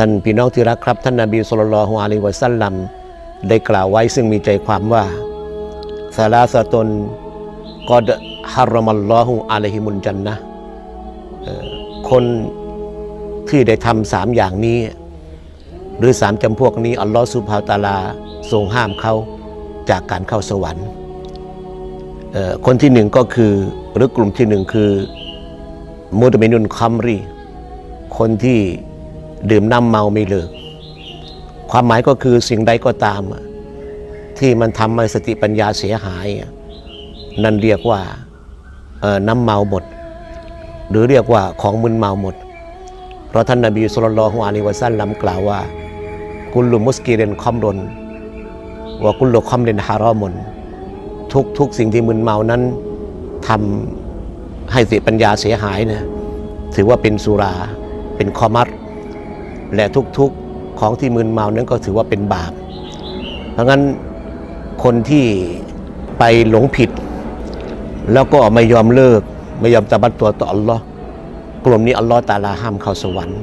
ท่านพี่น้องที่รักครับ ท่านนาบีสุลต่านฮ์อะลัยฮิวะสัลลัมได้กล่าวไว้ซึ่งมีใจความว่าซาลาสตนกอดฮารมัลลอฮุอะลัยฮิมุนจันนะคนที่ได้ทำสามอย่างนี้ หรือสามจำพวกนี้ อัลลอฮฺสุบฮาวตาลาทรงห้ามเขาจากการเข้าสวรรค์คนที่หนึ่งก็คือหรือกลุ่มที่หนึ่งคือมุตเมนุนคัมรี คนที่ ดื่มน้ำเมาไม่เลิก ความหมายก็คือสิ่งใดก็ตาม ที่มันทำให้สติปัญญาเสียหาย นั่นเรียกว่าน้ำเมาหมด หรือเรียกว่าของมึนเมาหมด เพราะท่านนบีสุลต่านละฮ์อะลัยฮิวะซัลลัมกล่าวว่า กุลลุมุสกิเรนคอมรนว่ากุลลุคอมเรนฮารอมนทุกทุกสิ่งที่มึนเมานั้นทำให้สติปัญญาเสียหายนะถือว่าเป็นสุราเป็นคอมัด และทุกๆของที่มึนเมานั้นก็ถือว่าเป็นบาป เพราะงั้นคนที่ไปหลงผิด แล้วก็ไม่ยอมเลิก ไม่ยอมตะบัดตัวต่ออัลลอฮ์กลุ่มนี้อัลลอฮ์ตาลาห้ามเข้าสวรรค์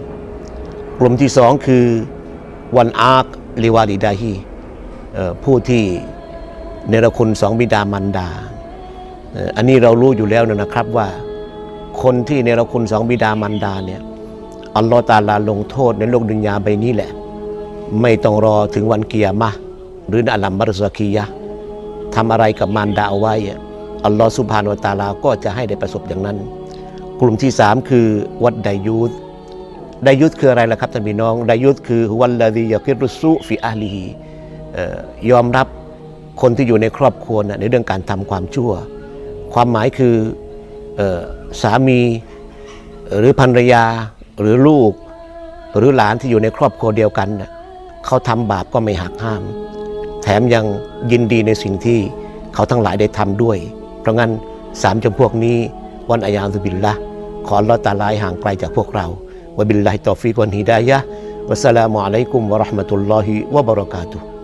กลุ่มที่สองคือวันอาร์คลิวาดิดาฮีผู้ที่เนรคุณสองบิดามารดา อันนี้เรารู้อยู่แล้วนะครับว่า คนที่เนรคุณสองบิดามารดาเนี่ย อัลลอฮ์ตาลาลงโทษในโลกดุนยาใบนี้แหละ ไม่ต้องรอถึงวันเกียร์มะห์หรือนอัลลัมบารซาคียะทำอะไรกับมารดาเอาไว้อะอัลลอฮ์สุบฮานวตาลาก็จะให้ได้ประสบอย่างนั้น กลุ่มที่สามคือวัดไดยูธไดยุทธคืออะไรล่ะครับท่านพี่น้องไดยุทธคือวันละดียาคิรุสุฟิอาลีออยอมรับคนที่อยู่ในครอบครัวนะในเรื่องการทำความชั่ว ความหมายคือออสามีหรือภรรยา หรือลูก หรือหลานที่อยู่ในครอบครัวเดียวกันนะเขาทำบาปก็ไม่หักห้าม แถมยังยินดีในสิ่งที่เขาทั้งหลายได้ทำด้วย เพราะงั้นสามจำพวกนี้วันอายามสุบิลละขอลอตาลายห่างไกลจากพวกเราวบิลลาฮิตอฟิกวันฮิดายะวัสสลามุอะลัยกุมวะราะห์มะตุลลอฮิวะบะเราะกาตุฮ์